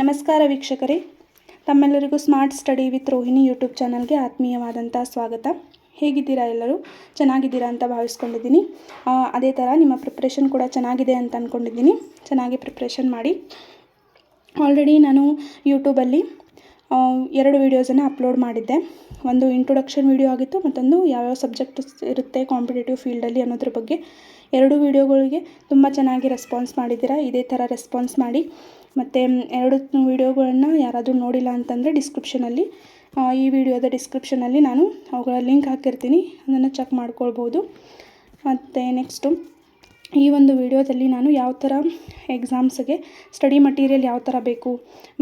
ನಮಸ್ಕಾರ ವೀಕ್ಷಕರೇ. ತಮ್ಮೆಲ್ಲರಿಗೂ smart study with Rohini YouTube ಚಾನಲ್ಗೆ ಆತ್ಮೀಯವಾದಂಥ ಸ್ವಾಗತ. ಹೇಗಿದ್ದೀರಾ ಎಲ್ಲರೂ? ಚೆನ್ನಾಗಿದ್ದೀರಾ ಅಂತ ಭಾವಿಸ್ಕೊಂಡಿದ್ದೀನಿ. ಅದೇ ಥರ ನಿಮ್ಮ ಪ್ರಿಪ್ರೇಷನ್ ಕೂಡ ಚೆನ್ನಾಗಿದೆ ಅಂತ ಅಂದ್ಕೊಂಡಿದ್ದೀನಿ ಚೆನ್ನಾಗಿ ಪ್ರಿಪ್ರೇಷನ್ ಮಾಡಿ. ಆಲ್ರೆಡಿ ನಾನು ಯೂಟ್ಯೂಬಲ್ಲಿ ಎರಡು ವೀಡಿಯೋಸನ್ನು ಅಪ್ಲೋಡ್ ಮಾಡಿದ್ದೆ. ಒಂದು ಇಂಟ್ರೊಡಕ್ಷನ್ ವೀಡಿಯೋ ಆಗಿತ್ತು, ಮತ್ತೊಂದು ಯಾವ್ಯಾವ ಸಬ್ಜೆಕ್ಟ್ ಇರುತ್ತೆ ಕಾಂಪಿಟೇಟಿವ್ ಫೀಲ್ಡಲ್ಲಿ ಅನ್ನೋದ್ರ ಬಗ್ಗೆ. ಎರಡು ವೀಡಿಯೋಗಳಿಗೆ ತುಂಬ ಚೆನ್ನಾಗಿ ರೆಸ್ಪಾನ್ಸ್ ಮಾಡಿದ್ದೀರಾ? ಇದೇ ಥರ ರೆಸ್ಪಾನ್ಸ್ ಮಾಡಿ. ಮತ್ತು ಎರಡು ವೀಡಿಯೋಗಳನ್ನು ಯಾರಾದರೂ ನೋಡಿಲ್ಲ ಅಂತಂದರೆ ಡಿಸ್ಕ್ರಿಪ್ಷನಲ್ಲಿ ಈ ವಿಡಿಯೋದ ಡಿಸ್ಕ್ರಿಪ್ಷನಲ್ಲಿ ನಾನು ಅವುಗಳ ಲಿಂಕ್ ಹಾಕಿರ್ತೀನಿ, ಅದನ್ನು ಚೆಕ್ ಮಾಡ್ಕೊಳ್ಬೋದು. ಮತ್ತು ನೆಕ್ಸ್ಟು ಈ ಒಂದು ವಿಡಿಯೋದಲ್ಲಿ ನಾನು ಯಾವ ಥರ ಎಕ್ಸಾಮ್ಸ್ಗೆ ಸ್ಟಡಿ ಮಟೀರಿಯಲ್ ಯಾವ ಥರ ಬೇಕು,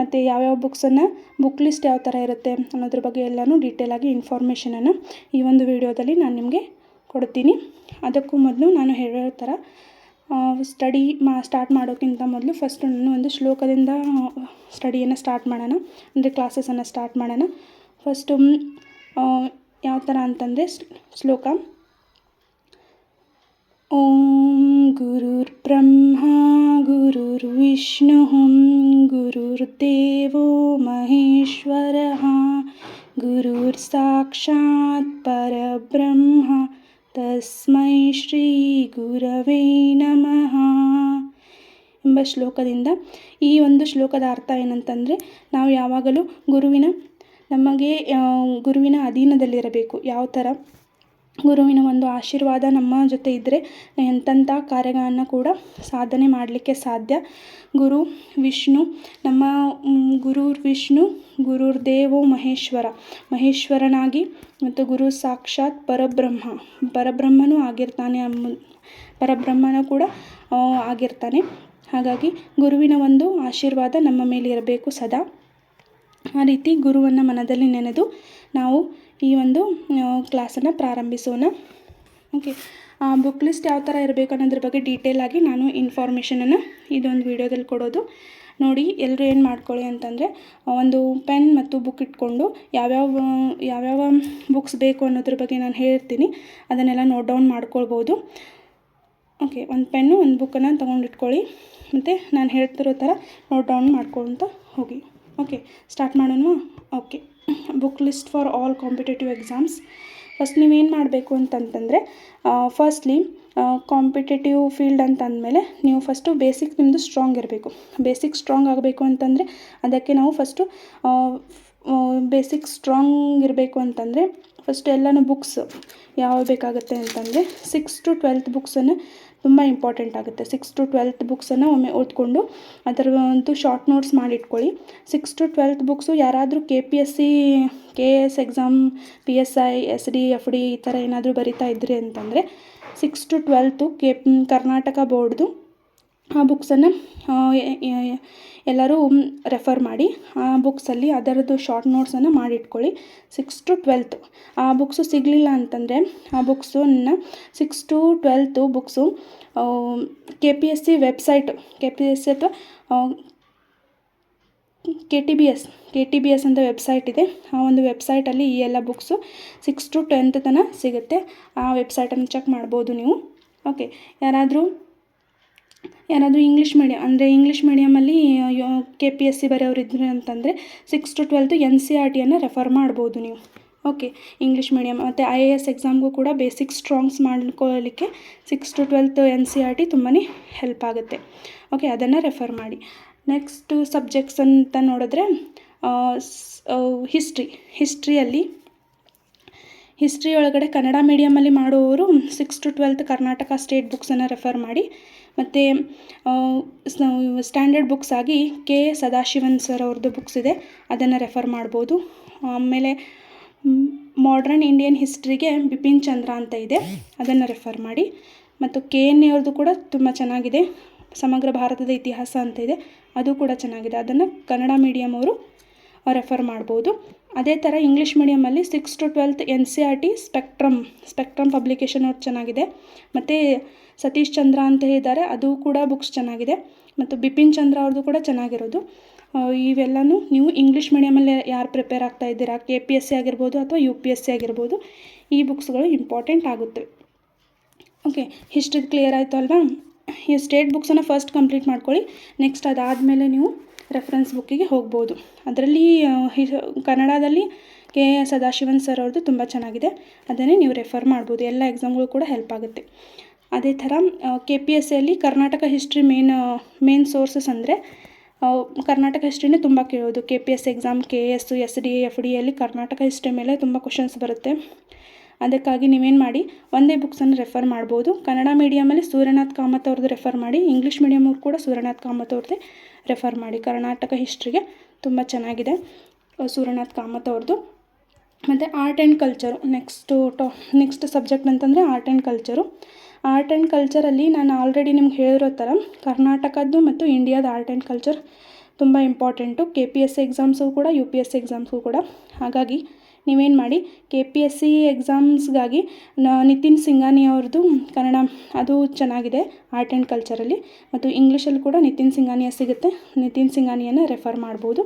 ಮತ್ತು ಯಾವ್ಯಾವ ಬುಕ್ಸನ್ನು ಬುಕ್ ಲಿಸ್ಟ್ ಯಾವ ಥರ ಇರುತ್ತೆ ಅನ್ನೋದ್ರ ಬಗ್ಗೆ ಎಲ್ಲನೂ ಡೀಟೇಲಾಗಿ ಇನ್ಫಾರ್ಮೇಷನನ್ನು ಈ ಒಂದು ವಿಡಿಯೋದಲ್ಲಿ ನಾನು ನಿಮಗೆ ಕೊಡ್ತೀನಿ. ಅದಕ್ಕೂ ಮೊದಲು ನಾನು ಹೇಳೋ ಥರ ಸ್ಟಡಿ ಮಾ ಸ್ಟಾರ್ಟ್ ಮಾಡೋಕ್ಕಿಂತ ಮೊದಲು ಫಸ್ಟು ನಾನು ಒಂದು ಶ್ಲೋಕದಿಂದ ಸ್ಟಡಿಯನ್ನು ಸ್ಟಾರ್ಟ್ ಮಾಡೋಣ. ಅಂದರೆ ಕ್ಲಾಸಸನ್ನು ಸ್ಟಾರ್ಟ್ ಮಾಡೋಣ. ಫಸ್ಟು ಯಾವ ಥರ ಅಂತಂದರೆ ಶ್ಲೋಕ. ಓಂ ಗುರುರ್ ಬ್ರಹ್ಮ, ಗುರುರ್ ವಿಷ್ಣು ಗುರುರ್ದೇವೋ ಮಹೇಶ್ವರ, ಗುರುರ್ ಸಾಕ್ಷಾತ್ ಪರಬ್ರಹ್ಮ. ತಸ್ಮೈ ಶ್ರೀ ಗುರವೇ ನಮಃ ಎಂಬ ಶ್ಲೋಕದಿಂದ ಈ ಒಂದು ಶ್ಲೋಕದ ಅರ್ಥ ಏನಂತಂದರೆ ನಾವು ಯಾವಾಗಲೂ ಗುರುವಿನ ನಮಗೆ ಗುರುವಿನ ಅಧೀನದಲ್ಲಿರಬೇಕು. ಯಾವ ಥರ? ಗುರುವಿನ ಒಂದು ಆಶೀರ್ವಾದ ನಮ್ಮ ಜೊತೆ ಇದ್ದರೆ ಎಂಥೆಂಥ ಕಾರ್ಯಗಳನ್ನು ಕೂಡ ಸಾಧನೆ ಮಾಡಲಿಕ್ಕೆ ಸಾಧ್ಯ. ಗುರು ವಿಷ್ಣು, ನಮ್ಮ ಗುರು ವಿಷ್ಣು ಗುರುರ್ ದೇವೋ ಮಹೇಶ್ವರ. ಮಹೇಶ್ವರನಾಗಿ ಮತ್ತು ಗುರು ಸಾಕ್ಷಾತ್ ಪರಬ್ರಹ್ಮ. ಪರಬ್ರಹ್ಮನೂ ಆಗಿರ್ತಾನೆ ಪರಬ್ರಹ್ಮನೂ ಕೂಡ ಆಗಿರ್ತಾನೆ. ಹಾಗಾಗಿ ಗುರುವಿನ ಒಂದು ಆಶೀರ್ವಾದ ನಮ್ಮ ಮೇಲೆ ಇರಬೇಕು ಸದಾ. ಆ ರೀತಿ ಗುರುವನ್ನು ಮನದಲ್ಲಿ ನೆನೆದು ನಾವು ಈ ಒಂದು ಕ್ಲಾಸನ್ನು ಪ್ರಾರಂಭಿಸೋಣ. ಓಕೆ ಬುಕ್ ಲಿಸ್ಟ್ ಯಾವ ಥರ ಇರಬೇಕು ಅನ್ನೋದ್ರ ಬಗ್ಗೆ ಡೀಟೇಲಾಗಿ ನಾನು ಇನ್ಫಾರ್ಮೇಷನನ್ನು ಇದೊಂದು ವಿಡಿಯೋದಲ್ಲಿ ಕೊಡೋದು. ನೋಡಿ ಎಲ್ಲರೂ ಏನು ಮಾಡ್ಕೊಳ್ಳಿ ಅಂತಂದರೆ ಒಂದು ಪೆನ್ ಮತ್ತು ಬುಕ್ ಇಟ್ಕೊಂಡು ಯಾವ್ಯಾವ ಯಾವ್ಯಾವ ಬುಕ್ಸ್ ಬೇಕು ಅನ್ನೋದ್ರ ಬಗ್ಗೆ ನಾನು ಹೇಳ್ತೀನಿ. ಅದನ್ನೆಲ್ಲ ನೋಟ್ ಡೌನ್ ಮಾಡ್ಕೊಳ್ಬೋದು. ಓಕೆ ಒಂದು ಪೆನ್ನು ಒಂದು ಬುಕ್ಕನ್ನು ತೊಗೊಂಡು ಇಟ್ಕೊಳ್ಳಿ ಮತ್ತು ನಾನು ಹೇಳ್ತಿರೋ ಥರ ನೋಟ್ ಡೌನ್ ಮಾಡ್ಕೊಳ್ತಾ ಹೋಗಿ. ಓಕೆ ಸ್ಟಾರ್ಟ್ ಮಾಡೋಣ? Okay book list for all competitive exams first ನೀವೇನು ಮಾಡಬೇಕು ಅಂತಂತಂದರೆ ಫಸ್ಟ್ಲಿ ಕಾಂಪಿಟೇಟಿವ್ ಫೀಲ್ಡ್ ಅಂತ ಅಂದಮೇಲೆ ನೀವು ಫಸ್ಟು ಬೇಸಿಕ್ ನಿಮ್ಮದು ಸ್ಟ್ರಾಂಗ್ ಇರಬೇಕು. ಬೇಸಿಕ್ ಸ್ಟ್ರಾಂಗ್ ಆಗಬೇಕು ಅಂತಂದರೆ, ಅದಕ್ಕೆ ನಾವು ಫಸ್ಟು ಬೇಸಿಕ್ ಸ್ಟ್ರಾಂಗ್ ಇರಬೇಕು ಅಂತಂದರೆ ಫಸ್ಟ್ ಎಲ್ಲನೂ ಬುಕ್ಸ್ ಯಾವ ಬೇಕಾಗುತ್ತೆ ಅಂತಂದರೆ ಸಿಕ್ಸ್ ಟು ಟ್ವೆಲ್ತ್ ಬುಕ್ಸನ್ನು ತುಂಬ ಇಂಪಾರ್ಟೆಂಟ್ ಆಗುತ್ತೆ. ಸಿಕ್ಸ್ ಟು ಟ್ವೆಲ್ತ್ ಬುಕ್ಸನ್ನು ಒಮ್ಮೆ ಓದ್ಕೊಂಡು ಅದರ ಒಂದು ಶಾರ್ಟ್ ನೋಟ್ಸ್ ಮಾಡಿಟ್ಕೊಳ್ಳಿ. ಸಿಕ್ಸ್ ಟು ಟ್ವೆಲ್ತ್ ಬುಕ್ಸು ಯಾರಾದರೂ K P S C K A S exam P S I S D F D ಈ ಥರ ಏನಾದರೂ ಬರಿತಾ ಇದ್ರಿ ಅಂತಂದರೆ six to twelfth K Karnataka ಬೋರ್ಡ್ದು ಆ ಬುಕ್ಸನ್ನು ಎಲ್ಲರೂ ರೆಫರ್ ಮಾಡಿ, ಆ ಬುಕ್ಸಲ್ಲಿ ಅದರದ್ದು ಶಾರ್ಟ್ ನೋಟ್ಸನ್ನು ಮಾಡಿಟ್ಕೊಳ್ಳಿ, ಸಿಕ್ಸ್ ಟು ಟ್ವೆಲ್ತ್. ಆ ಬುಕ್ಸು ಸಿಗಲಿಲ್ಲ ಅಂತಂದರೆ, ಆ ಬುಕ್ಸನ್ನು six to twelfth books K P S C website K P S C ಅಥವಾ K T B S K T B S ಅಂತ ವೆಬ್ಸೈಟ್ ಇದೆ. ಆ ಒಂದು ವೆಬ್ಸೈಟಲ್ಲಿ ಈ ಎಲ್ಲ ಬುಕ್ಸು ಸಿಕ್ಸ್ ಟು ಟೆಂತ್ ತನಕ ಸಿಗುತ್ತೆ. ಆ ವೆಬ್ಸೈಟನ್ನು ಚೆಕ್ ಮಾಡ್ಬೋದು ನೀವು. ಓಕೆ, ಯಾರಾದರೂ ಯಾರಾದರೂ ಇಂಗ್ಲೀಷ್ ಮೀಡಿಯಮ್ ಅಂದರೆ ಇಂಗ್ಲೀಷ್ ಮೀಡಿಯಮಲ್ಲಿ ಕೆ ಪಿ ಎಸ್ ಸಿ ಬರೆಯೋರು ಇದ್ದರೆ ಅಂತಂದರೆ six to twelfth N C R ಟಿಯನ್ನು refer ಮಾಡ್ಬೋದು ನೀವು. ಓಕೆ ಇಂಗ್ಲೀಷ್ ಮೀಡಿಯಮ್ ಮತ್ತು ಐ ಎ ಎಸ್ ಎಕ್ಸಾಮ್ಗೂ ಕೂಡ basic strongs ಮಾಡ್ಕೊಳ್ಳಲಿಕ್ಕೆ six to twelfth N C R T ತುಂಬಾ ಹೆಲ್ಪ್ ಆಗುತ್ತೆ. ಓಕೆ ಅದನ್ನು ರೆಫರ್ ಮಾಡಿ. ನೆಕ್ಸ್ಟು ಸಬ್ಜೆಕ್ಟ್ಸ್ ಅಂತ ನೋಡಿದ್ರೆ ಹಿಸ್ಟ್ರಿ ಹಿಸ್ಟ್ರಿಯಲ್ಲಿ ಹಿಸ್ಟ್ರಿ ಒಳಗಡೆ ಕನ್ನಡ ಮೀಡಿಯಮಲ್ಲಿ ಮಾಡುವವರು six to twelfth Karnataka state ಬುಕ್ಸನ್ನು refer ಮಾಡಿ. ಮತ್ತು ಸ್ಟ್ಯಾಂಡರ್ಡ್ ಬುಕ್ಸ್ ಆಗಿ ಕೆ ಸದಾಶಿವನ್ ಸರ್ ಅವ್ರದ್ದು ಬುಕ್ಸ್ ಇದೆ. ಅದನ್ನು ರೆಫರ್ ಮಾಡ್ಬೋದು. ಆಮೇಲೆ ಮಾಡ್ರನ್ ಇಂಡಿಯನ್ ಹಿಸ್ಟ್ರಿಗೆ ಬಿಪಿನ್ ಚಂದ್ರ ಅಂತ ಇದೆ. ಅದನ್ನು ರೆಫರ್ ಮಾಡಿ. ಮತ್ತು ಕೆ ಎನ್ ಎ ಅವ್ರದ್ದು ಕೂಡ ತುಂಬ ಚೆನ್ನಾಗಿದೆ. ಸಮಗ್ರ ಭಾರತದ ಇತಿಹಾಸ ಅಂತ ಇದೆ. ಅದು ಕೂಡ ಚೆನ್ನಾಗಿದೆ. ಅದನ್ನು ಕನ್ನಡ ಮೀಡಿಯಮ್ ಅವರು ರೆಫರ್ ಮಾಡ್ಬೋದು. ಅದೇ ಥರ English ಮೀಡಿಯಮಲ್ಲಿ six to twelfth N C R T spectrum spectrum publication ಅವ್ರು ಚೆನ್ನಾಗಿದೆ. ಮತ್ತು ಸತೀಶ್ ಚಂದ್ರ ಅಂತ ಇದ್ದಾರೆ ಅದು ಕೂಡ ಬುಕ್ಸ್ ಚೆನ್ನಾಗಿದೆ. ಮತ್ತು ಬಿಪಿನ್ ಚಂದ್ರ ಅವ್ರದ್ದು ಕೂಡ ಚೆನ್ನಾಗಿರೋದು. ಇವೆಲ್ಲನೂ ನೀವು ಇಂಗ್ಲೀಷ್ ಮೀಡಿಯಮಲ್ಲಿ ಯಾರು ಪ್ರಿಪೇರ್ ಆಗ್ತಾ ಇದ್ದೀರಾ? ಕೆ ಪಿ ಎಸ್ ಸಿ ಆಗಿರ್ಬೋದು ಅಥವಾ ಯು ಪಿ ಎಸ್ ಸಿ ಆಗಿರ್ಬೋದು, ಈ ಬುಕ್ಸ್ಗಳು ಇಂಪಾರ್ಟೆಂಟ್ ಆಗುತ್ತವೆ ಓಕೆ ಹಿಸ್ಟ್ರಿ ಕ್ಲಿಯರ್ ಆಯಿತು ಅಲ್ವಾ? ಈ ಸ್ಟೇಟ್ ಬುಕ್ಸನ್ನು ಫಸ್ಟ್ ಕಂಪ್ಲೀಟ್ ಮಾಡ್ಕೊಳ್ಳಿ. ನೆಕ್ಸ್ಟ್ ಅದಾದಮೇಲೆ ನೀವು ರೆಫರೆನ್ಸ್ ಬುಕ್ಕಿಗೆ ಹೋಗ್ಬೋದು. ಅದರಲ್ಲಿ ಕನ್ನಡದಲ್ಲಿ ಕೆ ಎ ಸದಾಶಿವನ್ ಸರ್ ಅವ್ರದ್ದು ತುಂಬ ಚೆನ್ನಾಗಿದೆ. ಅದನ್ನೇ ನೀವು ರೆಫರ್ ಮಾಡ್ಬೋದು. ಎಲ್ಲ ಎಕ್ಸಾಮ್ಗಳು ಕೂಡ ಹೆಲ್ಪ್ ಆಗುತ್ತೆ. ಅದೇ ಥರ ಕೆ ಪಿ ಎಸ್ ಸಿಯಲ್ಲಿ Karnataka history main main sources ಅಂದರೆ ಕರ್ನಾಟಕ ಹಿಸ್ಟ್ರಿನೇ ತುಂಬ ಕೇಳೋದು. K P S exam K S S D F D ಅಲ್ಲಿ ಕರ್ನಾಟಕ ಹಿಸ್ಟ್ರಿ ಮೇಲೆ ತುಂಬ ಕ್ವಶನ್ಸ್ ಬರುತ್ತೆ. ಅದಕ್ಕಾಗಿ ನೀವೇನು ಮಾಡಿ, ಒಂದೇ ಬುಕ್ಸನ್ನು ರೆಫರ್ ಮಾಡ್ಬೋದು. ಕನ್ನಡ ಮೀಡಿಯಮಲ್ಲಿ ಸೂರ್ಯನಾಥ್ ಕಾಮತ್ ಅವ್ರದ್ದು ರೆಫರ್ ಮಾಡಿ ಇಂಗ್ಲೀಷ್ ಮೀಡಿಯಮ್ ಕೂಡ ಸೂರ್ಯನಾಥ್ ಕಾಮತ್ ಅವ್ರದ್ದೇ ರೆಫರ್ ಮಾಡಿ. ಕರ್ನಾಟಕ ಹಿಸ್ಟ್ರಿಗೆ ತುಂಬ ಚೆನ್ನಾಗಿದೆ ಸೂರ್ಯನಾಥ್ ಕಾಮತ್ ಅವ್ರದ್ದು ಮತ್ತು ಆರ್ಟ್ ಆ್ಯಂಡ್ ಕಲ್ಚರು ನೆಕ್ಸ್ಟು ಟಾ ನೆಕ್ಸ್ಟ್ ಸಬ್ಜೆಕ್ಟ್ ಅಂತಂದರೆ art and culture art and ಕಲ್ಚರಲ್ಲಿ ನಾನು ಆಲ್ರೆಡಿ ನಿಮ್ಗೆ ಹೇಳಿರೋ ಥರ ಕರ್ನಾಟಕದ್ದು ಮತ್ತು ಇಂಡಿಯಾದ ಆರ್ಟ್ ಆ್ಯಂಡ್ ಕಲ್ಚರ್ ತುಂಬ important K P S exams ಕೂಡ U P S C exams ಕೂಡ. ಹಾಗಾಗಿ ನೀವೇನು ಮಾಡಿ ಕೆ ಪಿ ಎಸ್ ಸಿ ಎಕ್ಸಾಮ್ಸ್ಗಾಗಿ ನಿತಿನ್ ಸಿಂಗಾನಿ ಅವ್ರದ್ದು ಕನ್ನಡ ಅದು ಚೆನ್ನಾಗಿದೆ ಆರ್ಟ್ ಆ್ಯಂಡ್ ಕಲ್ಚರಲ್ಲಿ ಮತ್ತು ಇಂಗ್ಲೀಷಲ್ಲಿ ಕೂಡ ನಿತಿನ್ ಸಿಂಗಾನಿಯ ಸಿಗುತ್ತೆ. ನಿತಿನ್ ಸಿಂಗಾನಿಯನ್ನು ರೆಫರ್ ಮಾಡ್ಬೋದು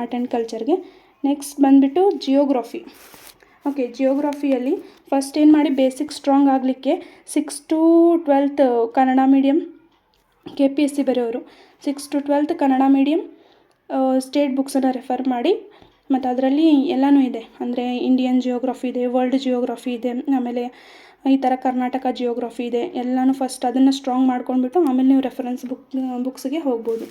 ಆರ್ಟ್ ಆ್ಯಂಡ್ ಕಲ್ಚರ್ಗೆ ನೆಕ್ಸ್ಟ್ ಬಂದುಬಿಟ್ಟು ಜಿಯೋಗ್ರಫಿ ಓಕೆ ಜಿಯೋಗ್ರಫಿಯಲ್ಲಿ ಫಸ್ಟ್ ಏನು ಮಾಡಿ ಬೇಸಿಕ್ ಸ್ಟ್ರಾಂಗ್ ಆಗಲಿಕ್ಕೆ six to twelfth Kannada medium K P S C ಬರೆಯೋರು. Six to twelfth Kannada medium state ಬುಕ್ಸನ್ನು refer ಮಾಡಿ. ಮತ್ತು ಅದರಲ್ಲಿ ಎಲ್ಲನೂ ಇದೆ. ಅಂದರೆ ಇಂಡಿಯನ್ ಜಿಯೋಗ್ರಫಿ ಇದೆ ವರ್ಲ್ಡ್ ಜಿಯೋಗ್ರಫಿ ಇದೆ, ಆಮೇಲೆ ಈ ಥರ ಕರ್ನಾಟಕ ಜಿಯೋಗ್ರಫಿ ಇದೆ. ಎಲ್ಲನೂ ಫಸ್ಟ್ ಅದನ್ನು ಸ್ಟ್ರಾಂಗ್ ಮಾಡ್ಕೊಂಡ್ಬಿಟ್ಟು ಆಮೇಲೆ ನೀವು ರೆಫರೆನ್ಸ್ ಬುಕ್ ಬುಕ್ಸ್ಗೆ ಹೋಗ್ಬೋದು.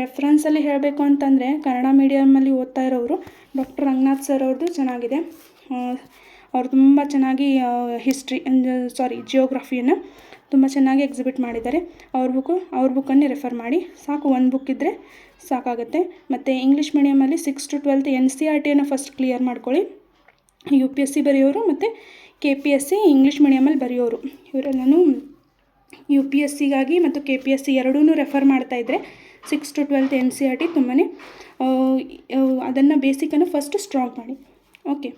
ರೆಫರೆನ್ಸಲ್ಲಿ ಹೇಳಬೇಕು ಅಂತಂದರೆ ಕನ್ನಡ ಮೀಡಿಯಮಲ್ಲಿ ಓದ್ತಾ ಇರೋರು ಡಾಕ್ಟರ್ ರಂಗನಾಥ್ ಸರ್ ಅವ್ರದ್ದು ಚೆನ್ನಾಗಿದೆ. ಅವ್ರು ತುಂಬ ಚೆನ್ನಾಗಿ ಹಿಸ್ಟ್ರಿ ಸಾರಿ ಜಿಯೋಗ್ರಫಿಯನ್ನು ತುಂಬ ಚೆನ್ನಾಗಿ ಎಕ್ಸಿಬಿಟ್ ಮಾಡಿದ್ದಾರೆ. ಅವ್ರ ಬುಕ್ಕು ಅವ್ರ ಬುಕ್ಕನ್ನೇ ರೆಫರ್ ಮಾಡಿ. ಸಾಕು, ಒಂದು ಬುಕ್ ಇದ್ದರೆ ಸಾಕಾಗುತ್ತೆ. ಮತ್ತು English ಮೀಡಿಯಮಲ್ಲಿ six to twelfth N C R ಟಿಯನ್ನು first clear ಮಾಡ್ಕೊಳ್ಳಿ. ಯು ಪಿ ಎಸ್ ಸಿ ಬರೆಯೋರು ಮತ್ತು K P S C English ಮೀಡಿಯಮಲ್ಲಿ ಬರೆಯೋರು. ಇವರೆಲ್ಲನೂ ಯು ಪಿ ಎಸ್ ಸಿಗಾಗಿ ಮತ್ತು ಕೆ ಪಿ ಎಸ್ ಸಿ ಎರಡೂ ರೆಫರ್ ಮಾಡ್ತಾಯಿದ್ರೆ six to twelfth N C R T ತುಂಬಾ ಅದನ್ನು ಬೇಸಿಕನ್ನು ಫಸ್ಟ್ ಸ್ಟ್ರಾಂಗ್ ಮಾಡಿ. ಓಕೆ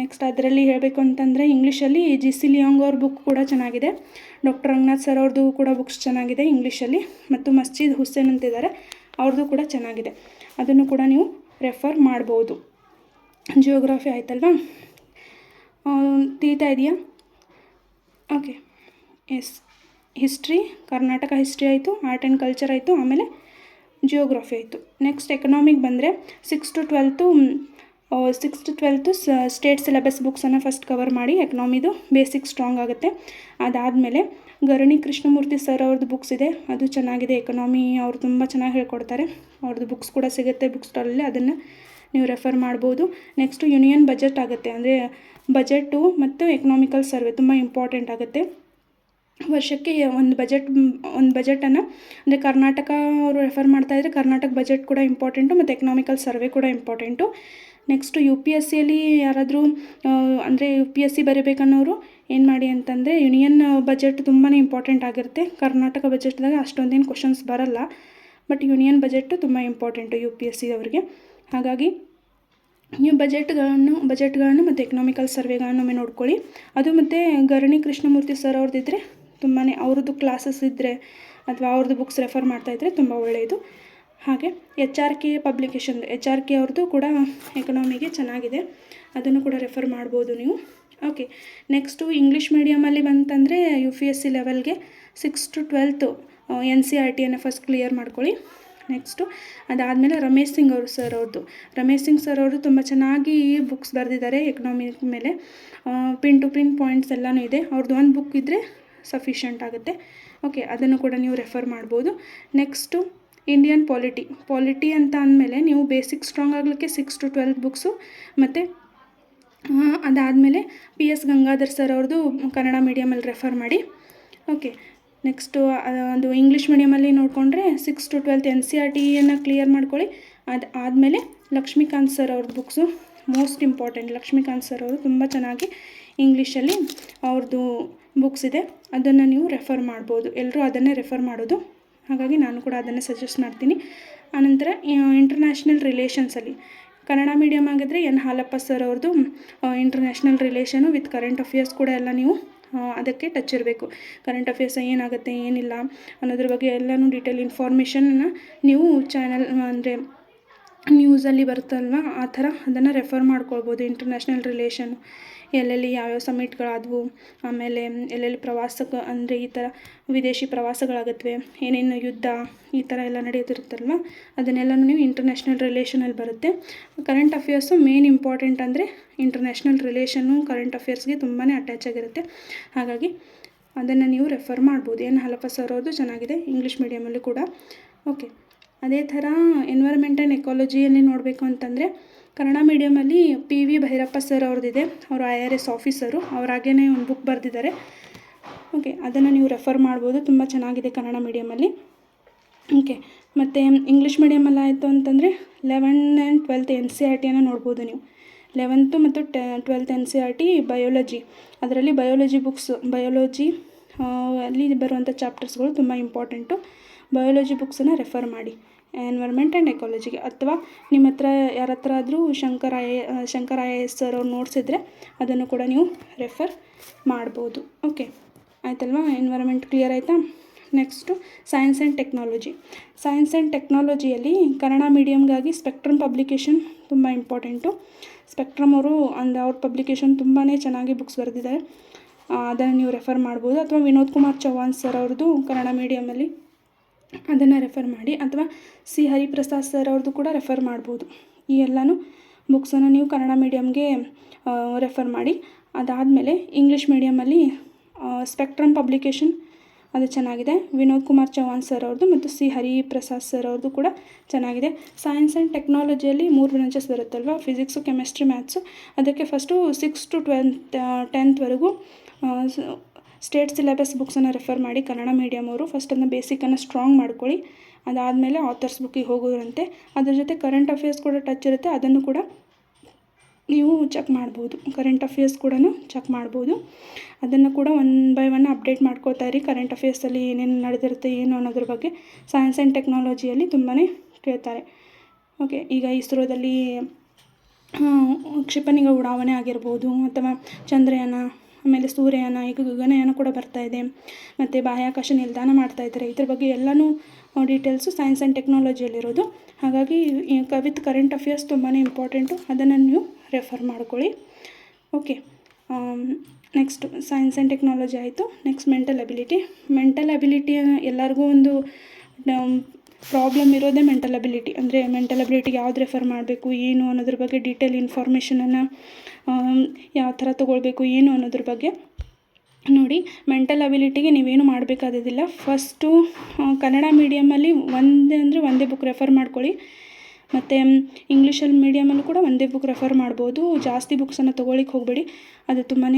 ನೆಕ್ಸ್ಟ್ ಅದರಲ್ಲಿ ಹೇಳಬೇಕು ಅಂತಂದರೆ ಇಂಗ್ಲೀಷಲ್ಲಿ ಜಿ ಸಿ ಲಿಯೋಂಗ್ ಅವ್ರ ಬುಕ್ ಕೂಡ ಚೆನ್ನಾಗಿದೆ. ಡಾಕ್ಟರ್ ರಂಗನಾಥ್ ಸರ್ ಅವ್ರದ್ದು ಕೂಡ ಬುಕ್ಸ್ ಚೆನ್ನಾಗಿದೆ ಇಂಗ್ಲೀಷಲ್ಲಿ ಮತ್ತು ಮಸ್ಜಿದ್ ಹುಸೇನ್ ಅಂತಿದ್ದಾರೆ ಅವ್ರದ್ದು ಕೂಡ ಚೆನ್ನಾಗಿದೆ. ಅದನ್ನು ಕೂಡ ನೀವು ರೆಫರ್ ಮಾಡ್ಬೋದು. ಜಿಯೋಗ್ರಫಿ ಆಯ್ತಲ್ವಾ? ತೀತಾ ಇದೆಯಾ? Okay yes history Karnataka history ಆಯಿತು ಆರ್ಟ್ ಆ್ಯಂಡ್ ಕಲ್ಚರ್ ಆಯಿತು, ಆಮೇಲೆ ಜಿಯೋಗ್ರಫಿ ಆಯಿತು. ನೆಕ್ಸ್ಟ್ ಎಕನಾಮಿಕ್ ಬಂದರೆ six to twelfth six to twelfth state syllabus ಬುಕ್ಸನ್ನು first cover ಮಾಡಿ ಎಕನಾಮಿದು ಬೇಸಿಕ್ ಸ್ಟ್ರಾಂಗ್ ಆಗುತ್ತೆ. ಅದಾದಮೇಲೆ ಗರಣಿ ಕೃಷ್ಣಮೂರ್ತಿ ಸರ್ ಅವ್ರದ್ದು ಬುಕ್ಸ್ ಇದೆ, ಅದು ಚೆನ್ನಾಗಿದೆ ಎಕನಾಮಿ ಅವ್ರು ತುಂಬ ಚೆನ್ನಾಗಿ ಹೇಳ್ಕೊಡ್ತಾರೆ. ಅವ್ರದ್ದು ಬುಕ್ಸ್ ಕೂಡ ಸಿಗುತ್ತೆ ಬುಕ್ ಸ್ಟಾಲಲ್ಲಿ ಅದನ್ನು ನೀವು ರೆಫರ್ ಮಾಡ್ಬೋದು. ನೆಕ್ಸ್ಟು ಯೂನಿಯನ್ ಬಜೆಟ್ ಆಗುತ್ತೆ, ಅಂದರೆ ಬಜೆಟು ಮತ್ತು ಎಕನಾಮಿಕಲ್ ಸರ್ವೆ ತುಂಬ ಇಂಪಾರ್ಟೆಂಟ್ ಆಗುತ್ತೆ. ವರ್ಷಕ್ಕೆ ಒಂದು ಬಜೆಟ್ ಒಂದು ಬಜೆಟನ್ನು ಅಂದರೆ ಕರ್ನಾಟಕ ಅವರು ರೆಫರ್ ಮಾಡ್ತಾ ಇದ್ದರೆ ಕರ್ನಾಟಕ ಬಜೆಟ್ ಕೂಡ ಇಂಪಾರ್ಟೆಂಟು ಮತ್ತು ಎಕನಾಮಿಕಲ್ ಸರ್ವೆ ಕೂಡ important next U P S ಸಿಯಲ್ಲಿ ಯಾರಾದರೂ ಅಂದರೆ ಯು ಪಿ ಎಸ್ ಸಿ ಬರೀಬೇಕನ್ನೋರು ಏನು ಮಾಡಿ ಅಂತಂದರೆ ಯೂನಿಯನ್ ಬಜೆಟ್ ತುಂಬಾ ಇಂಪಾರ್ಟೆಂಟ್ ಆಗಿರುತ್ತೆ. ಕರ್ನಾಟಕ ಬಜೆಟ್ದಾಗ ಅಷ್ಟೊಂದೇನು ಕ್ವಶನ್ಸ್ ಬರಲ್ಲ. ಬಟ್ ಯೂನಿಯನ್ ಬಜೆಟ್ ತುಂಬ important U P S C ಅವರಿಗೆ ಹಾಗಾಗಿ ನೀವು ಬಜೆಟ್ಗಳನ್ನು ಬಜೆಟ್ಗಳನ್ನು ಮತ್ತು ಎಕನಾಮಿಕಲ್ ಸರ್ವೆಗಳನ್ನೊಮ್ಮೆ ನೋಡ್ಕೊಳ್ಳಿ. ಅದು ಮತ್ತು ಗರಣಿ ಕೃಷ್ಣಮೂರ್ತಿ ಸರ್ ಅವ್ರದ್ದಿದ್ರೆ ತುಂಬಾ ಅವ್ರದ್ದು ಕ್ಲಾಸಸ್ ಇದ್ದರೆ ಅಥವಾ ಅವ್ರದ್ದು ಬುಕ್ಸ್ ರೆಫರ್ ಮಾಡ್ತಾಯಿದ್ರೆ ತುಂಬ ಒಳ್ಳೆಯದು ಹಾಗೆ H R K publication H R K ಅವ್ರದ್ದು ಕೂಡ ಎಕನಾಮಿಗೆ ಚೆನ್ನಾಗಿದೆ. ಅದನ್ನು ಕೂಡ ರೆಫರ್ ಮಾಡ್ಬೋದು ನೀವು. ಓಕೆ ನೆಕ್ಸ್ಟು ಇಂಗ್ಲೀಷ್ ಮೀಡಿಯಮಲ್ಲಿ ಬಂತಂದರೆ ಯು ಪಿ ಎಸ್ ಸಿ ಲೆವೆಲ್ಗೆ six to twelfth N C R ಟಿಯನ್ನು first clear ಮಾಡ್ಕೊಳ್ಳಿ. ನೆಕ್ಸ್ಟು ಅದಾದಮೇಲೆ ರಮೇಶ್ ಸಿಂಗ್ ಅವರು ಸರ್ ಅವ್ರದ್ದು. ರಮೇಶ್ ಸಿಂಗ್ ಸರ್ ಅವರು ತುಂಬ ಚೆನ್ನಾಗಿ ಬುಕ್ಸ್ ಬರೆದಿದ್ದಾರೆ ಎಕನಾಮಿ ಮೇಲೆ. ಪಿನ್ ಟು ಪಿನ್ ಪಾಯಿಂಟ್ಸ್ ಎಲ್ಲನೂ ಇದೆ. ಅವ್ರದ್ದು ಒಂದು ಬುಕ್ ಇದ್ದರೆ ಸಫಿಷಿಯಂಟ್ ಆಗುತ್ತೆ. ಓಕೆ ಅದನ್ನು ಕೂಡ ನೀವು ರೆಫರ್ ಮಾಡ್ಬೋದು. ನೆಕ್ಸ್ಟು ಇಂಡಿಯನ್ ಪಾಲಿಟಿ ಪಾಲಿಟಿ ಅಂತ ಅಂದಮೇಲೆ ನೀವು ಬೇಸಿಕ್ ಸ್ಟ್ರಾಂಗ್ ಆಗಲಿಕ್ಕೆ ಸಿಕ್ಸ್ ಟು ಟ್ವೆಲ್ತ್ ಬುಕ್ಸು ಮತ್ತು ಅದಾದಮೇಲೆ ಪಿ ಎಸ್ ಗಂಗಾಧರ್ ಸರ್ ಅವ್ರದ್ದು ಕನ್ನಡ ಮೀಡಿಯಮಲ್ಲಿ ರೆಫರ್ ಮಾಡಿ. ಓಕೆ ನೆಕ್ಸ್ಟು ಅದು ಇಂಗ್ಲೀಷ್ ಮೀಡಿಯಮಲ್ಲಿ ನೋಡಿಕೊಂಡ್ರೆ six to twelfth N C R ಟಿಯನ್ನು clear ಮಾಡ್ಕೊಳ್ಳಿ. ಅದು, ಆದಮೇಲೆ ಲಕ್ಷ್ಮೀಕಾಂತ್ ಸರ್ ಅವ್ರದ್ದು books most important Lakshmikanth sir ಅವರು ತುಂಬ ಚೆನ್ನಾಗಿ ಇಂಗ್ಲೀಷಲ್ಲಿ ಅವ್ರದ್ದು ಬುಕ್ಸ್ ಇದೆ. ಅದನ್ನು ನೀವು ರೆಫರ್ ಮಾಡ್ಬೋದು. ಎಲ್ಲರೂ ಅದನ್ನೇ ರೆಫರ್ ಮಾಡೋದು. ಹಾಗಾಗಿ ನಾನು ಕೂಡ ಅದನ್ನು ಸಜೆಸ್ಟ್ ಮಾಡ್ತೀನಿ. ಆನಂತರ ಇಂಟರ್ನ್ಯಾಷನಲ್ ರಿಲೇಷನ್ಸಲ್ಲಿ ಕನ್ನಡ ಮೀಡಿಯಮ್ ಆಗಿದ್ರೆ ಎನ್. ಹಾಲಪ್ಪ ಸರ್ ಅವ್ರದ್ದು international relation with current affairs ಕೂಡ ಎಲ್ಲ ನೀವು ಅದಕ್ಕೆ ಟಚ್ ಇರಬೇಕು. ಕರೆಂಟ್ ಅಫೇರ್ಸ್ ಏನಾಗುತ್ತೆ, ಏನಿಲ್ಲ ಅನ್ನೋದ್ರ ಬಗ್ಗೆ ಎಲ್ಲನೂ ಡೀಟೇಲ್ ಇನ್ಫಾರ್ಮೇಷನ್ನ ನೀವು ಚಾನಲ್ ಅಂದರೆ ನ್ಯೂಸಲ್ಲಿ ಬರುತ್ತಲ್ವ? ಆ ಥರ ಅದನ್ನು ರೆಫರ್ ಮಾಡ್ಕೊಳ್ಬೋದು. ಇಂಟರ್ನ್ಯಾಷನಲ್ ರಿಲೇಷನ್ ಎಲ್ಲೆಲ್ಲಿ ಯಾವ್ಯಾವ ಸಮಿಟ್ಗಳಾದವು ಆಮೇಲೆ ಎಲ್ಲೆಲ್ಲಿ ಪ್ರವಾಸಕ್ಕೆ ಅಂದರೆ ಈ ಥರ ವಿದೇಶಿ ಪ್ರವಾಸಗಳಾಗತ್ವೆ, ಏನೇನು ಯುದ್ಧ ಈ ಥರ ಎಲ್ಲ ನಡೆಯುತ್ತಿರುತ್ತಲ್ವ? ಅದನ್ನೆಲ್ಲನೂ ನೀವು ಇಂಟರ್ನ್ಯಾಷನಲ್ ರಿಲೇಷನಲ್ಲಿ ಬರುತ್ತೆ. ಕರೆಂಟ್ ಅಫೇರ್ಸು ಮೇನ್ ಇಂಪಾರ್ಟೆಂಟ್ ಅಂದರೆ ಇಂಟರ್ನ್ಯಾಷನಲ್ ರಿಲೇಷನ್ನು ಕರೆಂಟ್ ಅಫೇರ್ಸ್ಗೆ ತುಂಬಾ ಅಟ್ಯಾಚ್ ಆಗಿರುತ್ತೆ. ಹಾಗಾಗಿ ಅದನ್ನು ನೀವು ರೆಫರ್ ಮಾಡ್ಬೋದು. ಏನು ಹಲಪ ಸರ್ ಅವ್ರದ್ದು ಚೆನ್ನಾಗಿದೆ ಇಂಗ್ಲೀಷ್ ಮೀಡಿಯಮಲ್ಲೂ ಕೂಡ. ಓಕೆ ಅದೇ ಥರ ಎನ್ವೈರ್ಮೆಂಟ್ ಆ್ಯಂಡ್ ಎಕಾಲಜಿಯಲ್ಲಿ ನೋಡಬೇಕು ಅಂತಂದರೆ ಕನ್ನಡ ಮೀಡಿಯಮಲ್ಲಿ ಪಿ ವಿ ಭೈರಪ್ಪ ಸರ್ ಅವ್ರದ್ದಿದೆ. ಅವರು ಐ ಆರ್ ಎಸ್ ಆಫೀಸರು ಅವ್ರಾಗೇ ಒಂದು ಬುಕ್ ಬರೆದಿದ್ದಾರೆ. ಓಕೆ ಅದನ್ನು ನೀವು ರೆಫರ್ ಮಾಡ್ಬೋದು. ತುಂಬ ಚೆನ್ನಾಗಿದೆ ಕನ್ನಡ ಮೀಡಿಯಮಲ್ಲಿ ಓಕೆ ಮತ್ತು ಇಂಗ್ಲೀಷ್ ಮೀಡಿಯಮಲ್ಲಿ ಆಯಿತು ಅಂತಂದರೆ eleven and twelfth N C R ಟಿಯನ್ನು ನೋಡ್ಬೋದು ನೀವು. ಲೆವೆಂತು ಮತ್ತು ಟೆ twelfth N C R T biology ಅದರಲ್ಲಿ ಬಯೋಲಜಿ ಬುಕ್ಸ್ ಬಯೋಲಜಿ ಅಲ್ಲಿ ಬರುವಂಥ ಚಾಪ್ಟರ್ಸ್ಗಳು ತುಂಬ ಇಂಪಾರ್ಟೆಂಟು ಬಯೋಲಜಿ ಬುಕ್ಸನ್ನು ರೆಫರ್ ಮಾಡಿ. ಎನ್ವೈರ್ಮೆಂಟ್ ಆ್ಯಂಡ್ ಎಕಾಲಜಿಗೆ ಅಥವಾ ನಿಮ್ಮ ಹತ್ರ ಯಾರ ಹತ್ರ ಆದರೂ ಶಂಕರಾಯ ಶಂಕರಾಯ ಎಸ್ ಸರ್ ಅವ್ರು ನೋಟ್ಸ್ ಇದ್ದರೆ ಅದನ್ನು ಕೂಡ ನೀವು ರೆಫರ್ ಮಾಡ್ಬೋದು. ಓಕೆ ಆಯ್ತಲ್ವಾ? ಎನ್ವೈರ್ಮೆಂಟ್ ಕ್ಲಿಯರ್ ಆಯಿತಾ? Next science and technology science and ಟೆಕ್ನಾಲಜಿಯಲ್ಲಿ Kannada ಮೀಡಿಯಮ್ಗಾಗಿ ಸ್ಪೆಕ್ಟ್ರಮ್ ಪಬ್ಲಿಕೇಶನ್ ತುಂಬ ಇಂಪಾರ್ಟೆಂಟು ಸ್ಪೆಕ್ಟ್ರಮ್ ಅವರು ಅಂಡ್ ಅವ್ರ ಪಬ್ಲಿಕೇಶನ್ ತುಂಬಾ ಚೆನ್ನಾಗಿ ಬುಕ್ಸ್ ಬರೆದಿದ್ದಾರೆ ಅದನ್ನು ನೀವು ರೆಫರ್ ಮಾಡ್ಬೋದು. ಅಥವಾ ವಿನೋದ್ ಕುಮಾರ್ ಚೌಹಾನ್ ಸರ್ ಅವ್ರದ್ದು ಕನ್ನಡ ಮೀಡಿಯಮಲ್ಲಿ ಅದನ್ನು ರೆಫರ್ ಮಾಡಿ ಅಥವಾ ಸಿ. ಹರಿಪ್ರಸಾದ್ ಸರ್ ಅವ್ರದ್ದು ಕೂಡ ರೆಫರ್ ಮಾಡ್ಬೋದು. ಈ ಎಲ್ಲನೂ ಬುಕ್ಸನ್ನು ನೀವು ಕನ್ನಡ ಮೀಡಿಯಮ್ಗೆ ರೆಫರ್ ಮಾಡಿ. ಅದಾದಮೇಲೆ ಇಂಗ್ಲೀಷ್ ಮೀಡಿಯಮಲ್ಲಿ ಸ್ಪೆಕ್ಟ್ರಮ್ ಪಬ್ಲಿಕೇಶನ್ ಅದು ಚೆನ್ನಾಗಿದೆ. ವಿನೋದ್ ಕುಮಾರ್ ಚೌಹಾಣ್ ಸರ್ ಅವ್ರದ್ದು ಮತ್ತು ಸಿ. ಹರಿಪ್ರಸಾದ್ ಸರ್ ಅವ್ರದ್ದು ಕೂಡ ಚೆನ್ನಾಗಿದೆ. ಸೈನ್ಸ್ ಆ್ಯಂಡ್ ಟೆಕ್ನಾಲಜಿಯಲ್ಲಿ ಮೂರು ಬ್ರಾಂಚಸ್ ಬರುತ್ತಲ್ವ? ಫಿಸಿಕ್ಸು ಕೆಮಿಸ್ಟ್ರಿ ಮ್ಯಾಥ್ಸು ಅದಕ್ಕೆ ಫಸ್ಟು ಸಿಕ್ಸ್ ಟು ಟ್ವೆಲ್ತ್ ಟೆಂತ್ವರೆಗೂ ಸ್ಟೇಟ್ ಸಿಲೆಬಸ್ ಬುಕ್ಸನ್ನು ರೆಫರ್ ಮಾಡಿ ಕನ್ನಡ ಮೀಡಿಯಮ್ ಅವರು ಫಸ್ಟ್ ಅದನ್ನ ಬೇಸಿಕನ್ನು ಸ್ಟ್ರಾಂಗ್ ಮಾಡ್ಕೊಳ್ಳಿ. ಅದಾದಮೇಲೆ ಆಥರ್ಸ್ ಬುಕ್ಕಿಗೆ ಹೋಗೋದ್ರಂತೆ. ಅದ್ರ ಜೊತೆ ಕರೆಂಟ್ ಅಫೇರ್ಸ್ ಕೂಡ ಟಚ್ ಇರುತ್ತೆ. ಅದನ್ನು ಕೂಡ ನೀವು ಚೆಕ್ ಮಾಡ್ಬೋದು. ಕರೆಂಟ್ ಅಫೇರ್ಸ್ ಕೂಡ ಚೆಕ್ ಮಾಡ್ಬೋದು. ಅದನ್ನು ಕೂಡ ಒನ್ ಬೈ ಒನ್ ಅಪ್ಡೇಟ್ ಮಾಡ್ಕೋತಾ ಇರಿ. ಕರೆಂಟ್ ಅಫೇರ್ಸಲ್ಲಿ ಏನೇನು ನಡೆದಿರುತ್ತೆ, ಏನು ಅನ್ನೋದ್ರ ಬಗ್ಗೆ ಸೈನ್ಸ್ ಆ್ಯಂಡ್ ಟೆಕ್ನಾಲಜಿಯಲ್ಲಿ ತುಂಬಾ ಕೇಳ್ತಾರೆ. ಓಕೆ ಈಗ ಇಸ್ರೋದಲ್ಲಿ ಕ್ಷಿಪಣಿಗಳ ಉಡಾವಣೆ ಆಗಿರ್ಬೋದು, ಅಥವಾ ಚಂದ್ರಯಾನ ಆಮೇಲೆ ಸೂರ್ಯಯಾನ ಈಗ ಗಗನಯಾನ ಕೂಡ ಬರ್ತಾ ಇದೆ. ಮತ್ತು ಬಾಹ್ಯಾಕಾಶ ನಿಲ್ದಾಣ ಮಾಡ್ತಾ ಇದ್ದಾರೆ. ಇದ್ರ ಬಗ್ಗೆ ಎಲ್ಲನೂ ಡೀಟೇಲ್ಸು ಸೈನ್ಸ್ ಆ್ಯಂಡ್ ಟೆಕ್ನಾಲಜಿಯಲ್ಲಿರೋದು ಹಾಗಾಗಿ ವಿತ್ ಕರೆಂಟ್ ಅಫೇರ್ಸ್ ತುಂಬಾ ಇಂಪಾರ್ಟೆಂಟು ಅದನ್ನು ನೀವು ರೆಫರ್ ಮಾಡ್ಕೊಳ್ಳಿ. Okay next science and technology ಆಯಿತು. Next mental ability mental ability ಎಲ್ಲರಿಗೂ ಒಂದು ಪ್ರಾಬ್ಲಮ್ ಇರೋದೇ ಮೆಂಟಲ್ ಅಬಿಲಿಟಿ ಅಂದರೆ ಮೆಂಟಲ್ ಅಬಿಲಿಟಿಗೆ ಯಾವ್ದು ರೆಫರ್ ಮಾಡಬೇಕು, ಏನು ಅನ್ನೋದ್ರ ಬಗ್ಗೆ ಡೀಟೇಲ್ ಇನ್ಫಾರ್ಮೇಷನನ್ನು ಯಾವ ಥರ ತೊಗೊಳ್ಬೇಕು, ಏನು ಅನ್ನೋದ್ರ ಬಗ್ಗೆ ನೋಡಿ. ಮೆಂಟಲ್ ಅಬಿಲಿಟಿಗೆ ನೀವೇನು ಮಾಡಬೇಕಾದಿಲ್ಲ ಫಸ್ಟು ಕನ್ನಡ ಮೀಡಿಯಮಲ್ಲಿ ಒಂದೇ ಅಂದರೆ ಒಂದೇ ಬುಕ್ ರೆಫರ್ ಮಾಡ್ಕೊಳ್ಳಿ. ಮತ್ತು ಇಂಗ್ಲೀಷಲ್ಲಿ ಮೀಡಿಯಮಲ್ಲೂ ಕೂಡ ಒಂದೇ ಬುಕ್ ರೆಫರ್ ಮಾಡ್ಬೋದು. ಜಾಸ್ತಿ ಬುಕ್ಸನ್ನು ತೊಗೊಳಿಕ್ಕೆ ಹೋಗಬೇಡಿ. ಅದು ತುಂಬಾ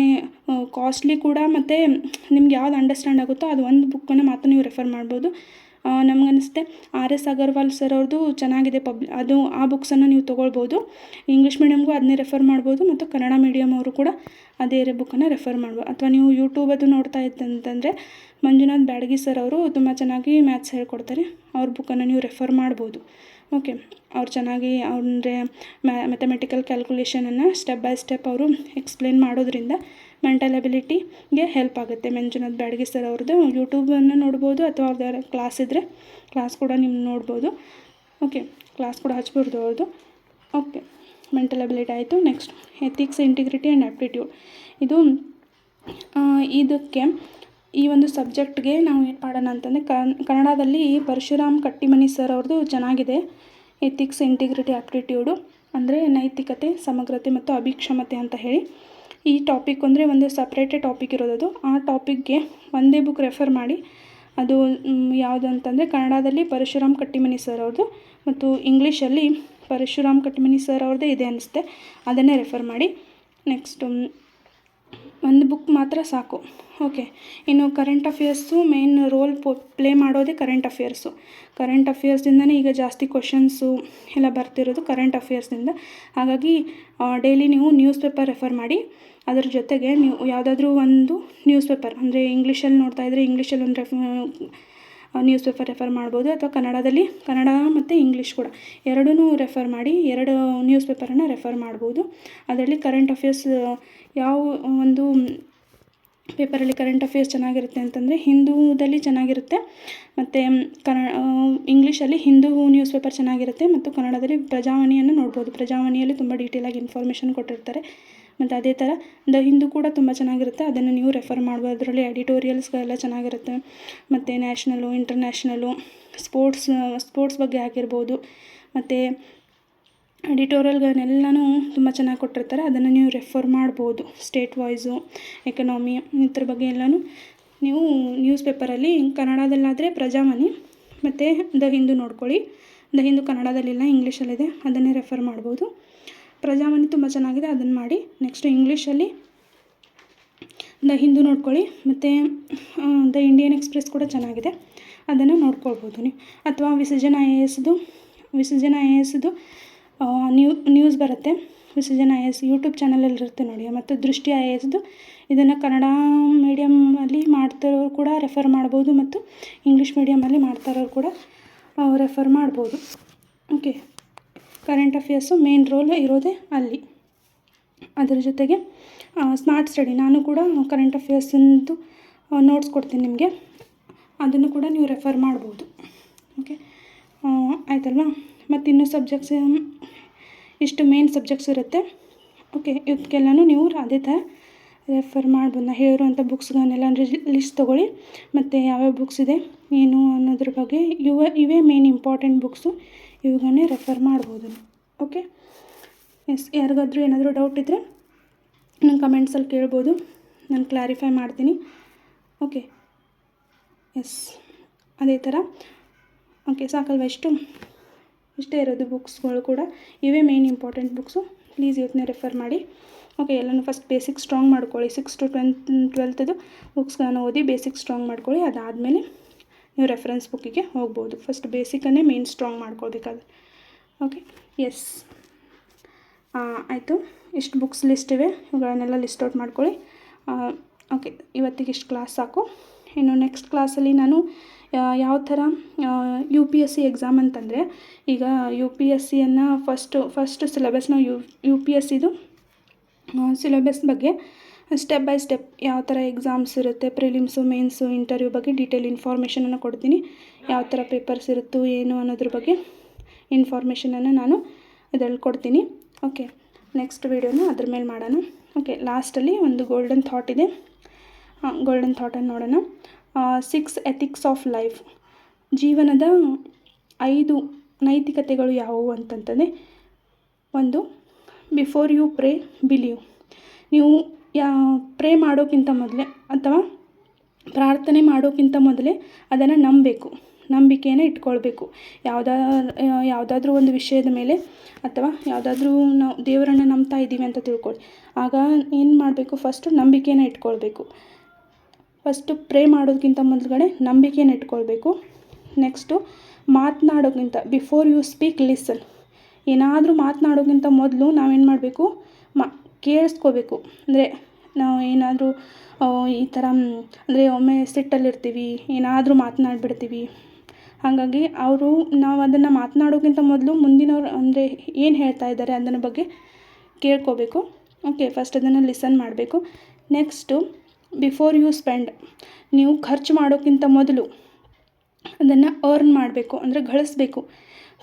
ಕಾಸ್ಟ್ಲಿ ಕೂಡ. ಮತ್ತು, ನಿಮ್ಗೆ ಯಾವ್ದು ಅಂಡರ್ಸ್ಟ್ಯಾಂಡ್ ಆಗುತ್ತೋ ಅದು ಒಂದು ಬುಕ್ಕನ್ನು ಮಾತ್ರ ನೀವು ರೆಫರ್ ಮಾಡ್ಬೋದು. ನಮ್ಗನ್ನಿಸುತ್ತೆ. ಆರ್ ಎಸ್ ಅಗರ್ವಾಲ್ ಸರ್ ಅವ್ರದ್ದು ಚೆನ್ನಾಗಿದೆ ಪಬ್, ಅದು ಆ ಬುಕ್ಸನ್ನು ನೀವು ತೊಗೊಳ್ಬೋದು. ಇಂಗ್ಲೀಷ್ ಮೀಡಿಯಮ್ಗೂ ಅದನ್ನೇ ರೆಫರ್ ಮಾಡ್ಬೋದು ಮತ್ತು ಕನ್ನಡ ಮೀಡಿಯಮ್ ಅವರು ಕೂಡ ಅದೇ ಬುಕ್ಕನ್ನು ರೆಫರ್ ಮಾಡ್ಬೋದು ಅಥವಾ ನೀವು ಯೂಟ್ಯೂಬ್ ಅದು ನೋಡ್ತಾ ಇದ್ದಂತಂದರೆ ಮಂಜುನಾಥ್ ಬ್ಯಾಡಗಿ ಸರ್ ಅವರು ತುಂಬ ಚೆನ್ನಾಗಿ ಮ್ಯಾಥ್ಸ್ ಹೇಳ್ಕೊಡ್ತಾರೆ. ಅವ್ರ ಬುಕ್ಕನ್ನು ನೀವು ರೆಫರ್ ಮಾಡ್ಬೋದು. ಓಕೆ ಅವ್ರು ಚೆನ್ನಾಗಿ ಅಂದರೆ ಮ್ಯಾಥಮೆಟಿಕಲ್ ಕ್ಯಾಲ್ಕುಲೇಷನನ್ನು ಸ್ಟೆಪ್ ಬೈ ಸ್ಟೆಪ್ ಅವರು ಎಕ್ಸ್ಪ್ಲೇನ್ ಮಾಡೋದ್ರಿಂದ ಮೆಂಟಲ್ ಎಬಿಲಿಟಿಗೆ ಹೆಲ್ಪ್ ಆಗುತ್ತೆ. ಮಂಜುನಾಥ್ ಬ್ಯಾಡಗಿ ಸರ್ ಅವ್ರದ್ದು ಯೂಟ್ಯೂಬನ್ನು ನೋಡ್ಬೋದು ಅಥವಾ ಅವ್ರದ್ದು ಕ್ಲಾಸ್ ಇದ್ದರೆ ಕ್ಲಾಸ್ ಕೂಡ ನೀವು ನೋಡ್ಬೋದು. ಓಕೆ ಕ್ಲಾಸ್ ಕೂಡ ಹಚ್ಬಿಡ್ದು ಅವ್ರದ್ದು. ಓಕೆ ಮೆಂಟಲ್ ಅಬಿಲಿಟಿ ಆಯಿತು. Next ethics integrity and aptitude ಇದು ಇದಕ್ಕೆ ಈ ಒಂದು ಸಬ್ಜೆಕ್ಟ್ಗೆ ನಾವು ಏನು ಮಾಡೋಣ ಅಂತಂದರೆ ಕನ್ನಡದಲ್ಲಿ ಪರಶುರಾಮ್ ಕಟ್ಟಿಮನಿ ಸರ್ ಅವ್ರದ್ದು ಚೆನ್ನಾಗಿದೆ. ಎಥಿಕ್ಸ್ ಇಂಟಿಗ್ರಿಟಿ ಆ್ಯಪ್ಟಿಟ್ಯೂಡು ಅಂದರೆ ನೈತಿಕತೆ, ಸಮಗ್ರತೆ ಮತ್ತು ಅಭಿಕ್ಷಮತೆ ಅಂತ ಹೇಳಿ. ಈ ಟಾಪಿಕ್ ಅಂದರೆ ಒಂದು ಸಪ್ರೇಟೇ ಟಾಪಿಕ್ ಇರೋದದು ಆ ಟಾಪಿಕ್ಗೆ ಒಂದೇ ಬುಕ್ ರೆಫರ್ ಮಾಡಿ. ಅದು ಯಾವುದು ಅಂತಂದರೆ ಕನ್ನಡದಲ್ಲಿ ಪರಶುರಾಮ್ ಕಟ್ಟಿಮನಿ ಸರ್ ಅವ್ರದ್ದು ಮತ್ತು ಇಂಗ್ಲೀಷಲ್ಲಿ ಪರಶುರಾಮ್ ಕಟ್ಟಿಮನಿ ಸರ್ ಅವ್ರದ್ದೇ ಇದೆ ಅನಿಸುತ್ತೆ. ಅದನ್ನೇ ರೆಫರ್ ಮಾಡಿ. ನೆಕ್ಸ್ಟು ಒಂದು ಬುಕ್ ಮಾತ್ರ ಸಾಕು. ಓಕೆ ಇನ್ನು ಕರೆಂಟ್ ಅಫೇರ್ಸು ಮೇನ್ ರೋಲ್ ಪೊ ಪ್ಲೇ ಮಾಡೋದೇ ಕರೆಂಟ್ ಅಫೇರ್ಸು ಕರೆಂಟ್ ಅಫೇರ್ಸ್ದಿಂದನೇ ಈಗ ಜಾಸ್ತಿ ಕ್ವಶನ್ಸು ಎಲ್ಲ ಬರ್ತಿರೋದು ಕರೆಂಟ್ ಅಫೇರ್ಸಿಂದ ಹಾಗಾಗಿ ಡೈಲಿ ನೀವು ನ್ಯೂಸ್ ಪೇಪರ್ ರೆಫರ್ ಮಾಡಿ. ಅದ್ರ ಜೊತೆಗೆ ನೀವು ಯಾವುದಾದ್ರೂ ಒಂದು ನ್ಯೂಸ್ ಪೇಪರ್ ಅಂದರೆ ಇಂಗ್ಲೀಷಲ್ಲಿ ನೋಡ್ತಾ ಇದ್ದರೆ ಇಂಗ್ಲೀಷಲ್ಲಿ ಒಂದು ರೆಫ್ ನ್ಯೂಸ್ ಪೇಪರ್ ರೆಫರ್ ಮಾಡ್ಬೋದು, ಅಥವಾ ಕನ್ನಡದಲ್ಲಿ, ಕನ್ನಡ ಮತ್ತು ಇಂಗ್ಲೀಷ್ ಕೂಡ. ಎರಡೂ ರೆಫರ್ ಮಾಡಿ, ಎರಡು ನ್ಯೂಸ್ ಪೇಪರನ್ನು ರೆಫರ್ ಮಾಡ್ಬೋದು. ಅದರಲ್ಲಿ ಕರೆಂಟ್ ಅಫೇರ್ಸ್ ಯಾವ ಒಂದು ಪೇಪರಲ್ಲಿ ಕರೆಂಟ್ ಅಫೇರ್ಸ್ ಚೆನ್ನಾಗಿರುತ್ತೆ ಅಂತಂದರೆ ಹಿಂದೂದಲ್ಲಿ ಚೆನ್ನಾಗಿರುತ್ತೆ, ಮತ್ತು ಕನ್ನಡ ಇಂಗ್ಲೀಷಲ್ಲಿ ಹಿಂದೂ ನ್ಯೂಸ್ ಪೇಪರ್ ಚೆನ್ನಾಗಿರುತ್ತೆ, ಮತ್ತು ಕನ್ನಡದಲ್ಲಿ ಪ್ರಜಾವಾಣಿಯನ್ನು ನೋಡ್ಬೋದು. ಪ್ರಜಾವಾಣಿಯಲ್ಲಿ ತುಂಬ ಡೀಟೇಲಾಗಿ ಇನ್ಫಾರ್ಮೇಷನ್ ಕೊಟ್ಟಿರ್ತಾರೆ. ಮತ್ತು ಅದೇ ಥರ ದ ಹಿಂದೂ ಕೂಡ ತುಂಬ ಚೆನ್ನಾಗಿರುತ್ತೆ. ಅದನ್ನು ನೀವು ರೆಫರ್ ಮಾಡ್ಬೋದು. ಅದರಲ್ಲಿ ಎಡಿಟೋರಿಯಲ್ಸ್ಗಳೆಲ್ಲ ಚೆನ್ನಾಗಿರುತ್ತೆ. ಮತ್ತು ನ್ಯಾಷನಲು, ಇಂಟರ್ನ್ಯಾಷನಲು, ಸ್ಪೋರ್ಟ್ಸ್ ಸ್ಪೋರ್ಟ್ಸ್ ಬಗ್ಗೆ ಆಗಿರ್ಬೋದು. ಮತ್ತು ಎಡಿಟೋರಿಯಲ್ಗಳನ್ನೆಲ್ಲನೂ ತುಂಬ ಚೆನ್ನಾಗಿ ಕೊಟ್ಟಿರ್ತಾರೆ. ಅದನ್ನು ನೀವು ರೆಫರ್ ಮಾಡ್ಬೋದು. ಸ್ಟೇಟ್ ವೈಸು, ಎಕನಾಮಿ ಇದ್ರ ಬಗ್ಗೆ ಎಲ್ಲನೂ ನೀವು ನ್ಯೂಸ್ ಪೇಪರಲ್ಲಿ ಕನ್ನಡದಲ್ಲಾದರೆ ಪ್ರಜಾವಾಣಿ ಮತ್ತು ದ ಹಿಂದೂ ನೋಡ್ಕೊಳ್ಳಿ. ದ ಹಿಂದೂ ಕನ್ನಡದಲ್ಲಿಲ್ಲ ಇಂಗ್ಲೀಷಲ್ಲಿದೆ. ಅದನ್ನೇ ರೆಫರ್ ಮಾಡ್ಬೋದು. ಪ್ರಜಾವಾಣಿ ತುಂಬ ಚೆನ್ನಾಗಿದೆ. ಅದನ್ನು ಮಾಡಿ ನೆಕ್ಸ್ಟ್ ಇಂಗ್ಲೀಷಲ್ಲಿ ದ ಹಿಂದೂ ನೋಡ್ಕೊಳ್ಳಿ. ಮತ್ತು ದ ಇಂಡಿಯನ್ ಎಕ್ಸ್ಪ್ರೆಸ್ ಕೂಡ ಚೆನ್ನಾಗಿದೆ. ಅದನ್ನು ನೋಡ್ಕೊಳ್ಬೋದು ನೀವು. ಅಥವಾ ವಿಸರ್ಜನ ಐ ಎ ಎಸ್ದು, ವಿಸರ್ಜನ ಐ ಎ ಎಸ್ದು ನ್ಯೂ, ನ್ಯೂಸ್ ಬರುತ್ತೆ. Visarjana I A S YouTube ಚಾನಲಲ್ಲಿ ಇರುತ್ತೆ ನೋಡಿ. ಮತ್ತು ದೃಷ್ಟಿ ಐ ಎ ಎಸ್ದು, ಇದನ್ನು ಕನ್ನಡ ಮೀಡಿಯಮಲ್ಲಿ ಮಾಡ್ತಿರೋರು ಕೂಡ ರೆಫರ್ ಮಾಡ್ಬೋದು. ಮತ್ತು ಇಂಗ್ಲೀಷ್ ಮೀಡಿಯಮಲ್ಲಿ ಮಾಡ್ತಾ ಇರೋರು ಕೂಡ ರೆಫರ್ ಮಾಡ್ಬೋದು. Okay current affairs main role ಇರೋದೇ ಅಲ್ಲಿ. ಅದರ ಜೊತೆಗೆ ಸ್ಮಾರ್ಟ್ ಸ್ಟಡಿ ನಾನು ಕೂಡ ಕರೆಂಟ್ ಅಫೇರ್ಸಿಂದು ನೋಟ್ಸ್ ಕೊಡ್ತೀನಿ ನಿಮಗೆ. ಅದನ್ನು ಕೂಡ ನೀವು ರೆಫರ್ ಮಾಡ್ಬೋದು. ಓಕೆ ಆಯ್ತಲ್ವಾ? ಮತ್ತು ಇನ್ನೂ ಸಬ್ಜೆಕ್ಟ್ಸ್ ಇಷ್ಟು ಮೇನ್ ಸಬ್ಜೆಕ್ಟ್ಸ್ ಇರುತ್ತೆ. ಓಕೆ ಇವಕ್ಕೆಲ್ಲನೂ ನೀವು ಅದೇ ಥರ ರೆಫರ್ ಮಾಡ್ಬೋದು. ನಾ ಹೇಳಿರುವಂಥ ಬುಕ್ಸ್ಗಳನ್ನೆಲ್ಲ ಲಿಸ್ಟ್ ತೊಗೊಳ್ಳಿ. ಮತ್ತು ಯಾವ್ಯಾವ ಬುಕ್ಸ್ ಇದೆ, ಏನು ಅನ್ನೋದ್ರ ಬಗ್ಗೆ ಇವ, ಇವೇ ಮೇನ್ ಇಂಪಾರ್ಟೆಂಟ್ ಬುಕ್ಸು ಇವುಗಳನ್ನೇ ರೆಫರ್ ಮಾಡ್ಬೋದು. ಓಕೆ ಎಸ್ ಯಾರಿಗಾದ್ರೂ ಏನಾದರೂ ಡೌಟ್ ಇದ್ದರೆ ನನ್ನ ಕಮೆಂಟ್ಸಲ್ಲಿ ಕೇಳ್ಬೋದು. ನಾನು ಕ್ಲಾರಿಫೈ ಮಾಡ್ತೀನಿ. ಓಕೆ ಎಸ್ ಅದೇ ಥರ ಓಕೆ ಸಾಕಲ್ವ ಇಷ್ಟು? ಇಷ್ಟೇ ಇರೋದು ಬುಕ್ಸ್ಗಳು ಕೂಡ. ಇವೇ ಮೇನ್ ಇಂಪಾರ್ಟೆಂಟ್ ಬುಕ್ಸು ಪ್ಲೀಸ್ ಇವತ್ತನ್ನೇ ರೆಫರ್ ಮಾಡಿ. ಓಕೆ ಎಲ್ಲನೂ ಫಸ್ಟ್ ಬೇಸಿಕ್ ಸ್ಟ್ರಾಂಗ್ ಮಾಡ್ಕೊಳ್ಳಿ. ಸಿಕ್ಸ್ ಟು ಟ್ವೆಂತ್ ಟ್ವೆಲ್ತದು ಬುಕ್ಸ್ಗಳನ್ನು ಓದಿ ಬೇಸಿಕ್ ಸ್ಟ್ರಾಂಗ್ ಮಾಡ್ಕೊಳ್ಳಿ. ಅದಾದಮೇಲೆ ನೀವು ರೆಫರೆನ್ಸ್ ಬುಕ್ಕಿಗೆ ಹೋಗ್ಬೋದು. ಫಸ್ಟ್ ಬೇಸಿಕನ್ನೇ ಮೇನ್ ಸ್ಟ್ರಾಂಗ್ ಮಾಡ್ಕೊಳ್ಬೇಕಾದ್ರೆ. ಓಕೆ ಎಸ್ ಆಯಿತು. ಇಷ್ಟು ಬುಕ್ಸ್ ಲಿಸ್ಟ್ ಇವೆ. ಇವುಗಳನ್ನೆಲ್ಲ ಲಿಸ್ಟ್ ಔಟ್ ಮಾಡ್ಕೊಳ್ಳಿ. ಓಕೆ ಇವತ್ತಿಗೆ ಇಷ್ಟು ಕ್ಲಾಸ್ ಸಾಕು. ಇನ್ನು ನೆಕ್ಸ್ಟ್ ಕ್ಲಾಸಲ್ಲಿ ನಾನು ಯಾವ ಥರ U P S C exam ಅಂತಂದರೆ, ಈಗ ಯು ಪಿ ಎಸ್ ಸಿಯನ್ನು ಫಸ್ಟು ಫಸ್ಟ್ ಸಿಲೆಬಸ್ನ ಯು ಯು ಪಿ ಎಸ್ ಸಿದು ಸಿಲೆಬಸ್ ಬಗ್ಗೆ ಸ್ಟೆಪ್ ಬೈ ಸ್ಟೆಪ್ ಯಾವ ಥರ ಎಕ್ಸಾಮ್ಸ್ ಇರುತ್ತೆ ಪ್ರಿಲಿಮ್ಸು ಮೇನ್ಸು ಇಂಟರ್ವ್ಯೂ ಬಗ್ಗೆ ಡೀಟೇಲ್ ಇನ್ಫಾರ್ಮೇಷನನ್ನು ಕೊಡ್ತೀನಿ. ಯಾವ ಥರ ಪೇಪರ್ಸ್ ಇರುತ್ತೋ, ಏನು ಅನ್ನೋದ್ರ ಬಗ್ಗೆ ಇನ್ಫಾರ್ಮೇಷನನ್ನು ನಾನು ಇದರಲ್ಲಿ ಕೊಡ್ತೀನಿ. ಓಕೆ ನೆಕ್ಸ್ಟ್ ವೀಡಿಯೋನ ಅದ್ರ ಮೇಲೆ ಮಾಡೋಣ. ಓಕೆ ಲಾಸ್ಟಲ್ಲಿ ಒಂದು ಗೋಲ್ಡನ್ ಥಾಟ್ ಇದೆ. ಗೋಲ್ಡನ್ ಥಾಟನ್ನು ನೋಡೋಣ. ಸಿಕ್ಸ್ ಎಥಿಕ್ಸ್ ಆಫ್ ಲೈಫ್ ಜೀವನದ ಐದು ನೈತಿಕತೆಗಳು ಯಾವುವು ಅಂತಂತಂದರೆ, ಒಂದು ಬಿಫೋರ್ ಯು ಪ್ರೇ ಬಿಲೀವ್ ನೀವು ಯಾ ಪ್ರೇ ಮಾಡೋಕ್ಕಿಂತ ಮೊದಲೇ ಅಥವಾ ಪ್ರಾರ್ಥನೆ ಮಾಡೋಕ್ಕಿಂತ ಮೊದಲೇ ಅದನ್ನು ನಂಬಬೇಕು. ನಂಬಿಕೆಯನ್ನು ಇಟ್ಕೊಳ್ಬೇಕು. ಯಾವುದಾ, ಯಾವುದಾದ್ರೂ ಒಂದು ವಿಷಯದ ಮೇಲೆ ಅಥವಾ ಯಾವುದಾದ್ರೂ ನಾವು ದೇವರನ್ನು ನಂಬ್ತಾ ಇದ್ದೀವಿ ಅಂತ ತಿಳ್ಕೊಳ್ಳಿ. ಆಗ ಏನು ಮಾಡಬೇಕು? ಫಸ್ಟು ನಂಬಿಕೆಯನ್ನು ಇಟ್ಕೊಳ್ಬೇಕು. ಫಸ್ಟು ಪ್ರೇ ಮಾಡೋದಕ್ಕಿಂತ ಮೊದಲುಗಡೆ ನಂಬಿಕೆಯನ್ನು ಇಟ್ಕೊಳ್ಬೇಕು. ನೆಕ್ಸ್ಟು ಮಾತನಾಡೋಕ್ಕಿಂತ ಬಿಫೋರ್ ಯು ಸ್ಪೀಕ್ ಲಿಸನ್ ಏನಾದರೂ ಮಾತನಾಡೋಕ್ಕಿಂತ ಮೊದಲು ನಾವೇನು ಮಾಡಬೇಕು? ಮಾ ಕೇಳಿಸ್ಕೋಬೇಕು. ಅಂದರೆ ನಾವು ಏನಾದರೂ ಈ ಥರ ಅಂದರೆ ಒಮ್ಮೆ ಸಿಟ್ಟಲ್ಲಿರ್ತೀವಿ, ಏನಾದರೂ ಮಾತನಾಡ್ಬಿಡ್ತೀವಿ. ಹಾಗಾಗಿ ಅವರು, ನಾವು ಅದನ್ನು ಮಾತನಾಡೋಕ್ಕಿಂತ ಮೊದಲು ಮುಂದಿನವ್ರು, ಅಂದರೆ ಏನು ಹೇಳ್ತಾ ಇದ್ದಾರೆ ಅದನ್ನ ಬಗ್ಗೆ ಕೇಳ್ಕೋಬೇಕು. ಓಕೆ ಫಸ್ಟ್ ಅದನ್ನು ಲಿಸನ್ ಮಾಡಬೇಕು. ನೆಕ್ಸ್ಟು ಬಿಫೋರ್ ಯು ಸ್ಪೆಂಡ್ ನೀವು ಖರ್ಚು ಮಾಡೋಕ್ಕಿಂತ ಮೊದಲು ಅದನ್ನು ಅರ್ನ್ ಮಾಡಬೇಕು, ಅಂದರೆ ಗಳಿಸ್ಬೇಕು.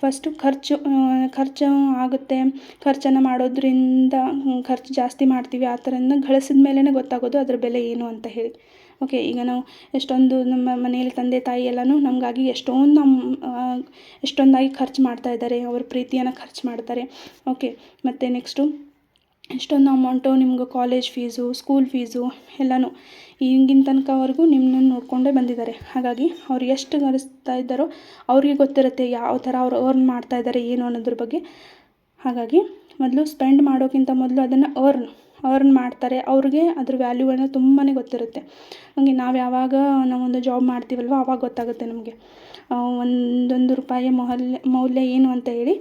ಫಸ್ಟು ಖರ್ಚು ಖರ್ಚು ಆಗುತ್ತೆ. ಖರ್ಚನ್ನು ಮಾಡೋದ್ರಿಂದ ಖರ್ಚು ಜಾಸ್ತಿ ಮಾಡ್ತೀವಿ. ಆ ಥರನ ಗಳಿಸಿದ ಮೇಲೇ ಗೊತ್ತಾಗೋದು ಅದ್ರ ಬೆಲೆ ಏನು ಅಂತ ಹೇಳಿ. ಓಕೆ ಈಗ ನಾವು ಎಷ್ಟೊಂದು ನಮ್ಮ ಮನೆಯಲ್ಲಿ ತಂದೆ, ತಾಯಿ ಎಲ್ಲನೂ ನಮಗಾಗಿ ಎಷ್ಟೊಂದು ನಮ್ಮ ಎಷ್ಟೊಂದಾಗಿ ಖರ್ಚು ಮಾಡ್ತಾ ಇದ್ದಾರೆ. ಅವ್ರ ಪ್ರೀತಿಯನ್ನು ಖರ್ಚು ಮಾಡ್ತಾರೆ. ಓಕೆ ಮತ್ತು ನೆಕ್ಸ್ಟು ಎಷ್ಟೊಂದು ಅಮೌಂಟು ನಿಮ್ಗೆ ಕಾಲೇಜ್ ಫೀಸು ಸ್ಕೂಲ್ ಫೀಸು ಎಲ್ಲನೂ ಈಗಿನ ತನಕವರೆಗೂ ನಿಮ್ಮನ್ನ ನೋಡಿಕೊಂಡೇ ಬಂದಿದ್ದಾರೆ. ಹಾಗಾಗಿ ಅವ್ರು ಎಷ್ಟು ಗಳಿಸ್ತಾ ಇದ್ದಾರೋ ಅವ್ರಿಗೆ ಗೊತ್ತಿರುತ್ತೆ ಯಾವ ಥರ ಅವ್ರು ಅರ್ನ್ ಮಾಡ್ತಾ ಇದ್ದಾರೆ, ಏನು ಅನ್ನೋದ್ರ ಬಗ್ಗೆ. ಹಾಗಾಗಿ ಮೊದಲು ಸ್ಪೆಂಡ್ ಮಾಡೋಕ್ಕಿಂತ ಮೊದಲು ಅದನ್ನು ಅರ್ನ್ ಅರ್ನ್ ಮಾಡ್ತಾರೆ. ಅವ್ರಿಗೆ ಅದ್ರ ವ್ಯಾಲ್ಯೂಗಳನ್ನ ತುಂಬಾ ಗೊತ್ತಿರುತ್ತೆ. ಹಂಗೆ ನಾವು ಯಾವಾಗ ನಾವೊಂದು ಜಾಬ್ ಮಾಡ್ತೀವಲ್ವ ಆವಾಗ ಗೊತ್ತಾಗುತ್ತೆ ನಮಗೆ. ಒಂದೊಂದು ರೂಪಾಯಿ ಮೌಲ್ಯ ಮೌಲ್ಯ ಏನು ಅಂತ ಹೇಳಿ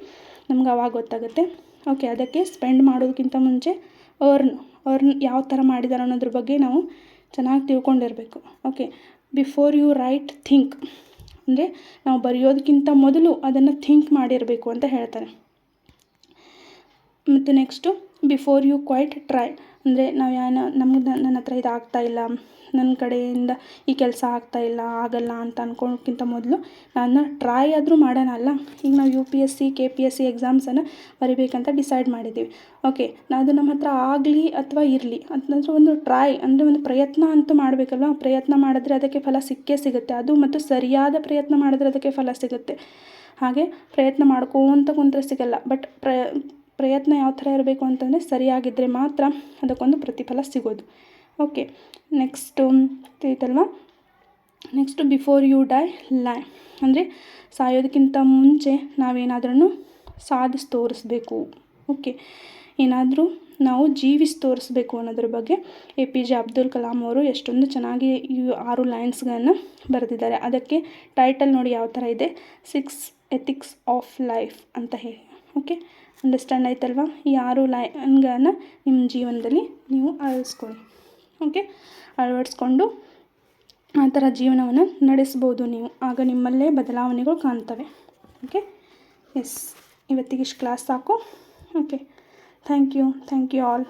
ನಮ್ಗೆ ಆವಾಗ ಗೊತ್ತಾಗುತ್ತೆ. ಓಕೆ ಅದಕ್ಕೆ ಸ್ಪೆಂಡ್ ಮಾಡೋದಕ್ಕಿಂತ ಮುಂಚೆ ಅರ್ನ್ ಅರ್ನ್ ಯಾವ ಥರ ಮಾಡಿದ್ದಾರೆ ಅನ್ನೋದ್ರ ಬಗ್ಗೆ ನಾವು ಚೆನ್ನಾಗಿ ತಿಳ್ಕೊಂಡಿರಬೇಕು. Okay before you write think ಅಂದರೆ ನಾವು ಬರೆಯೋದಕ್ಕಿಂತ ಮೊದಲು ಅದನ್ನು ಥಿಂಕ್ ಮಾಡಿರಬೇಕು ಅಂತ ಹೇಳ್ತಾರೆ. ಮತ್ತು next before you quit try ಅಂದರೆ ನಾವು ಯಾನ ನಮ್ಗೆ ನನ್ನ ಹತ್ರ ಇದು ಆಗ್ತಾಯಿಲ್ಲ ನನ್ನ ಕಡೆಯಿಂದ ಈ ಕೆಲಸ ಆಗ್ತಾಯಿಲ್ಲ ಆಗಲ್ಲ ಅಂತ ಅಂದ್ಕೊಳ್ಳೋಕ್ಕಿಂತ ಮೊದಲು ನಾನು ಟ್ರೈ ಆದರೂ ಮಾಡೋಣ ಅಲ್ಲ? ಈಗ ನಾವು U P S C K P S C ಎಕ್ಸಾಮ್ಸನ್ನು ಬರಿಬೇಕಂತ ಡಿಸೈಡ್ ಮಾಡಿದ್ದೀವಿ ಓಕೆ ಅದು ನಮ್ಮ ಹತ್ರ ಆಗಲಿ ಅಥವಾ ಇರಲಿ, ಅಂತಂದ್ರೆ ಒಂದು ಟ್ರೈ ಅಂದರೆ ಒಂದು ಪ್ರಯತ್ನ ಅಂತೂ ಮಾಡಬೇಕಲ್ವ? ಪ್ರಯತ್ನ ಮಾಡಿದ್ರೆ ಅದಕ್ಕೆ ಫಲ ಸಿಕ್ಕೇ ಸಿಗುತ್ತೆ. ಅದು ಮತ್ತು ಸರಿಯಾದ ಪ್ರಯತ್ನ ಮಾಡಿದ್ರೆ ಅದಕ್ಕೆ ಫಲ ಸಿಗುತ್ತೆ. ಹಾಗೆ ಪ್ರಯತ್ನ ಮಾಡ್ಕೋತ ಕುಂತ್ರೆ ಸಿಗಲ್ಲ. ಬಟ್ ಪ್ರ ಪ್ರಯತ್ನ ಯಾವ ಥರ ಇರಬೇಕು ಅಂತಂದರೆ ಸರಿಯಾಗಿದ್ದರೆ ಮಾತ್ರ ಅದಕ್ಕೊಂದು ಪ್ರತಿಫಲ ಸಿಗೋದು. Okay, next ತಿಳಿತಲ್ವಾ next before you die live. ಅಂದರೆ ಸಾಯೋದಕ್ಕಿಂತ ಮುಂಚೆ ನಾವೇನಾದ್ರೂ ಸಾಧಿಸಿ ತೋರಿಸ್ಬೇಕು ಓಕೆ, ಏನಾದರೂ ನಾವು ಜೀವಿಸಿ ತೋರಿಸ್ಬೇಕು ಅನ್ನೋದ್ರ ಬಗ್ಗೆ A P J Abdul Kalam ಅವರು ಎಷ್ಟೊಂದು ಚೆನ್ನಾಗಿ ಈ ಆರು ಲೈನ್ಸ್ಗಳನ್ನು ಬರೆದಿದ್ದಾರೆ. ಅದಕ್ಕೆ ಟೈಟಲ್ ನೋಡಿ ಯಾವ ಥರ ಇದೆ? ಸಿಕ್ಸ್ ಎಥಿಕ್ಸ್ ಆಫ್ ಲೈಫ್ ಅಂತ ಹೇಳಿ. ಓಕೆ ಅಂಡರ್ಸ್ಟ್ಯಾಂಡ್ ಆಯ್ತಲ್ವಾ? ಈ ಆರು ಲೈನ್ಗಳನ್ನು ನಿಮ್ಮ ಜೀವನದಲ್ಲಿ ನೀವು ಅಳವಡಿಸ್ಕೊಳ್ಳಿ ಓಕೆ ಅಳವಡಿಸ್ಕೊಂಡು ಆ ಥರ ಜೀವನವನ್ನು ನಡೆಸ್ಬೋದು ನೀವು. ಆಗ ನಿಮ್ಮಲ್ಲೇ ಬದಲಾವಣೆಗಳು ಕಾಣ್ತವೆ. ಓಕೆ ಎಸ್ ಇವತ್ತಿಗೆ ಇಷ್ಟು ಕ್ಲಾಸ್ ಸಾಕು. Okay thank you thank you all